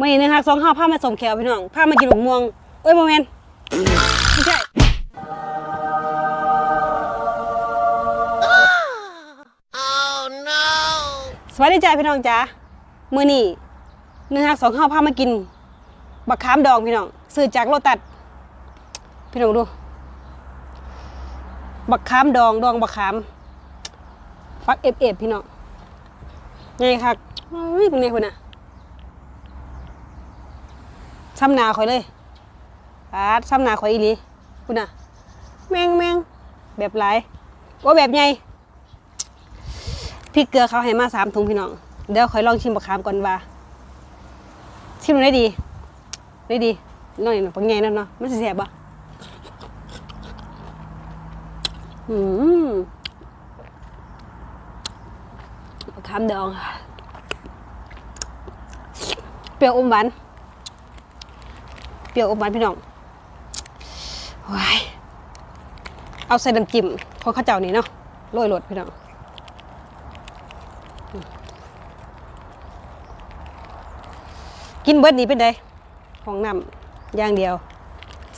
มื่อนี้นะคะสองห้าผ้ามาส่งแขวพี่น้องผ้ามากินหมกม่วงเอ้ยโมเมนไม่ใช่สวัสดีจ้าพี่น้องจ้ามื่อนี้นะคะสองห้าผ้ามากิน บักขามดองพี่น้องซื้อจากโลตัด พี่น้องดู บักขามดองดองบักขาม ฟักเอฟเอฟพี่น้องไงครับอุ้ยเป็นไงคุณน่ะ ซ้ำนาข่อยเลยอาดซ้ำนาข่อยอีหลีคุณน่ะ แมงแมงแบบหลายว่าแบบใหญ่พริกเกลือเขาให้มาสามถุงพี่น้อง เดี๋ยวข่อยลองชิมบักขามก่อนว่า ชิมได้ดี ได้ดีน้อยหน่อยปังใหญ่นั่นเนาะมันสิแสบปะอืมคำดองเปรี้ยวอมหวาน เปรี้ยวอมหวานพี่น้องว้ายเอาใส่น้ำจิ้มของข้าวเจ้านี่เนาะโรยโรดพี่น้องกินเบิดนี้เป็นไดของน้ำอย่างเดียว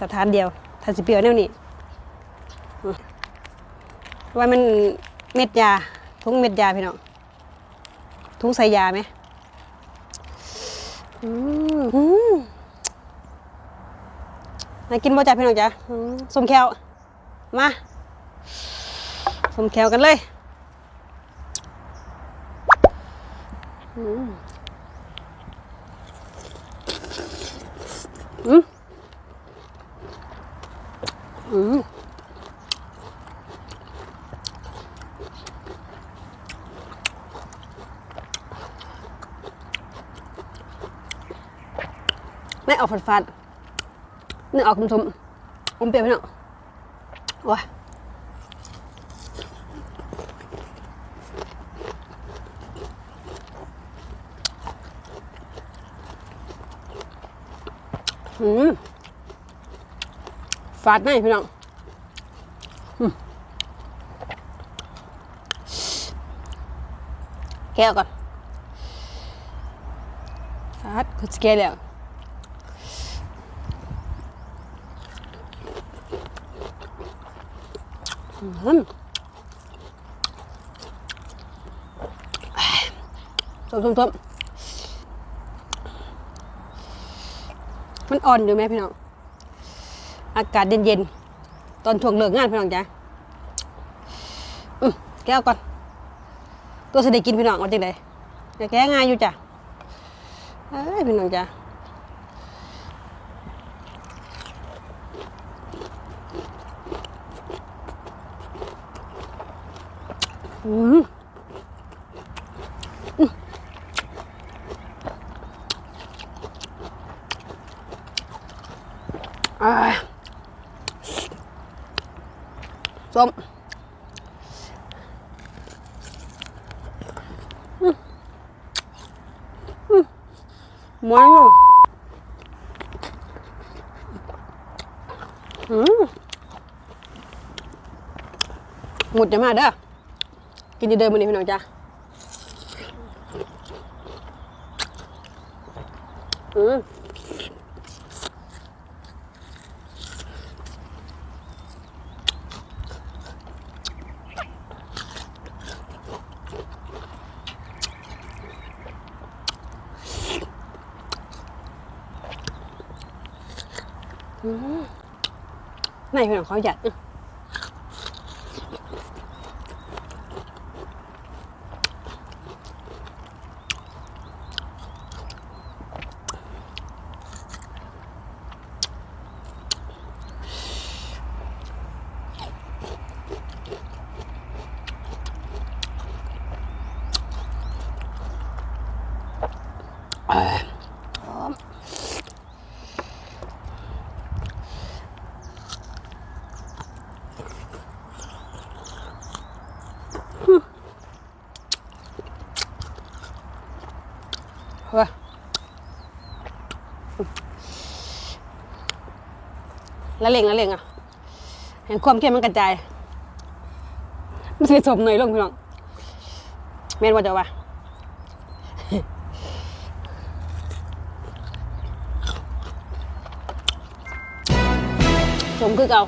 สถานเดียวถ้าสิเปรี้ยวแนวนี้ว่ามันเม็ดยา ทุงเม็ดยาพี่น้องทุงใส่ยาไหมอืม อืมมากินบ่จ่าพี่น้องจ้ะสมแควมาสมแควกันเลยอืมอืมอืมไม่ออกฝาดๆ เนื้อออกสมๆอมเปรี้ยวพี่น้องว้าอืมฝาดไหมพี่น้องแก้วก่อนฟาดกูจะแก้แล้ว อืมต้มต้มต้มมันอ่อนอยู่ไหมพี่น้อง อากาศเย็นๆ ตอนช่วงเลิกงานพี่น้องจ้ะแก้วก่อน ตัวเสด็จกินพี่น้องเอาจริงเลยแก้ง่ายอยู่จ้ะเอ้ยพี่น้องจ้ะ อืมอืมอ่าส้มอืมอืมมันอยู่อืมหมดจะมาเด้อ กินดีเดิมมันนี่พี่น้องจ้าอืมอืมไหนพี่น้องเขาหยัด ว้ยละเลงละเลงอะเห็นความเข้มมันกระจาย มันสิสมหน่อยลงพี่น้องแม่นว่าจะว่า สมคือเก่า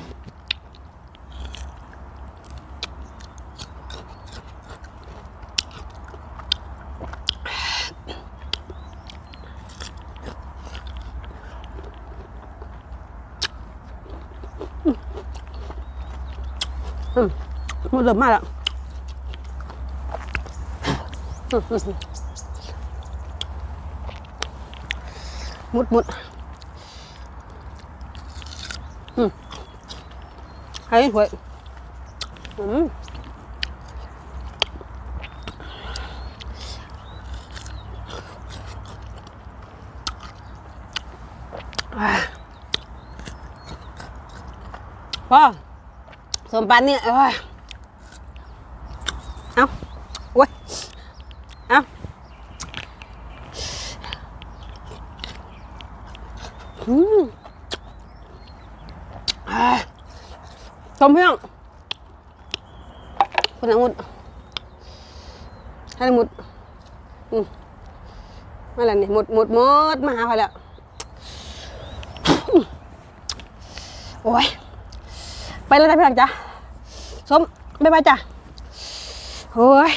อืมมันเริ่มมาแล้วอืมอืมอืมมุดมุดอืม ให้หวยอืมอ่าพ่อสมปั มอ่าชมเพื่อนคุณอามุดให้มุดอืมอะไรนี่หมดหมดหมดมาหาใครแล้วโอ้ยไปแล้วจ้ะพี่หลังจ้ะสมบ๊ายบายจ้ะโอ้ย